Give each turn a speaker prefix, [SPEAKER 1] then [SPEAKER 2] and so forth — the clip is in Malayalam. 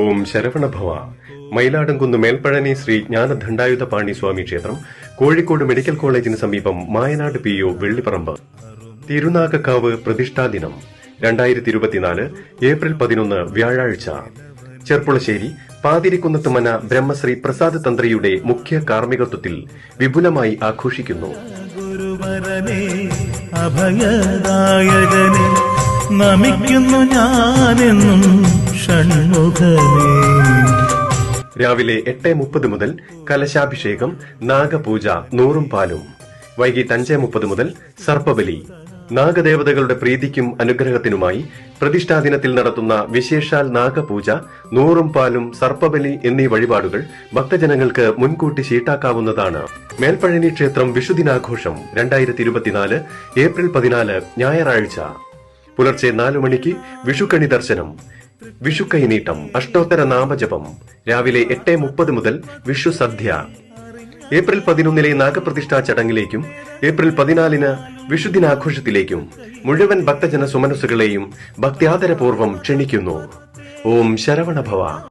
[SPEAKER 1] ഓം ശരവണഭവ മയിലാടുംകുന്ന് മേൽപ്പഴനി ശ്രീ ജ്ഞാനദണ്ഡായുധപാണി സ്വാമി ക്ഷേത്രം കോഴിക്കോട് മെഡിക്കൽ കോളേജിന് സമീപം മായനാട് പി ഒ വെള്ളിപ്പറമ്പ്. തിരുനാഗക്കാവ് പ്രതിഷ്ഠാ ദിനം രണ്ടായിരത്തി ഇരുപത്തിനാല് ഏപ്രിൽ പതിനൊന്ന് വ്യാഴാഴ്ച. ചെർപ്പുളശ്ശേരി പാതിരിക്കുന്നത്ത് മന ബ്രഹ്മശ്രീ പ്രസാദ് തന്ത്രിയുടെ മുഖ്യ കാർമ്മികത്വത്തിൽ വിപുലമായി ആഘോഷിക്കുന്നു.
[SPEAKER 2] അഭയദായകനെ നമിക്കുന്നു ഞാനെന്നും ഷൺമുഖമേ.
[SPEAKER 1] രാവിലെ എട്ട് മുപ്പത് മുതൽ കലശാഭിഷേകം നാഗപൂജ നൂറും പാലും. വൈകിട്ട് അഞ്ച് മുപ്പത് മുതൽ സർപ്പബലി. നാഗദേവതകളുടെ പ്രീതിക്കും അനുഗ്രഹത്തിനുമായി പ്രതിഷ്ഠാ ദിനത്തിൽ നടത്തുന്ന വിശേഷാൽ നാഗപൂജ നൂറും പാലും സർപ്പബലി എന്നീ വഴിപാടുകൾ ഭക്തജനങ്ങൾക്ക് മുൻകൂട്ടി ശീട്ടാക്കാവുന്നതാണ്. മേൽപ്പഴനി ക്ഷേത്രം വിഷുദിനാഘോഷം രണ്ടായിരത്തി ഇരുപത്തിനാല് ഏപ്രിൽ പതിനാല് ഞായറാഴ്ച. പുലർച്ചെ നാലു മണിക്ക് വിഷുക്കണി ദർശനം. വിഷുക്കൈനീട്ടം അഷ്ടോത്തര നാമജപം. രാവിലെ എട്ട് മുപ്പത് മുതൽ വിഷു സദ്യ. ഏപ്രിൽ പതിനൊന്നിലെ നാഗപ്രതിഷ്ഠാ ചടങ്ങിലേക്കും ഏപ്രിൽ പതിനാലിന് വിഷുദിനാഘോഷത്തിലേക്കും മുഴുവൻ ഭക്തജന സുമനസ്സുകളെയും ഭക്ത്യാദരപൂർവം ക്ഷണിക്കുന്നു. ഓം ശരവണഭവ.